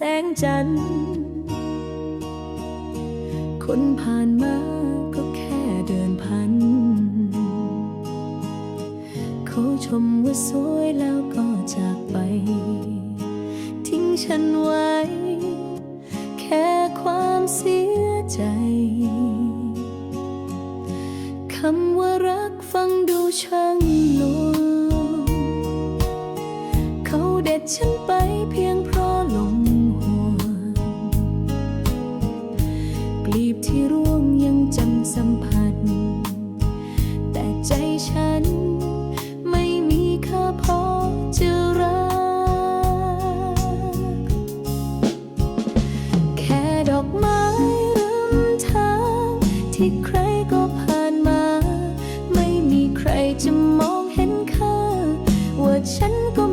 แสงจันทร์ คนผ่านมาก็แค่เดินผ่านเขาชมว่าสวยแล้วก็จากไป ทิ้งฉันไว้ แค่ความเสียใจคำว่ารักฟังดูช่างลวงเขาเด็ดฉันไปเพียง กลีบที่ร่วงยังจำสัมผัส แต่ใจฉันไม่มีค่าพอจะรัก แค่ดอกไม้ริมทางที่ใครก็ผ่านมา ไม่มีใครจะมองเห็นค่า ว่าฉันก็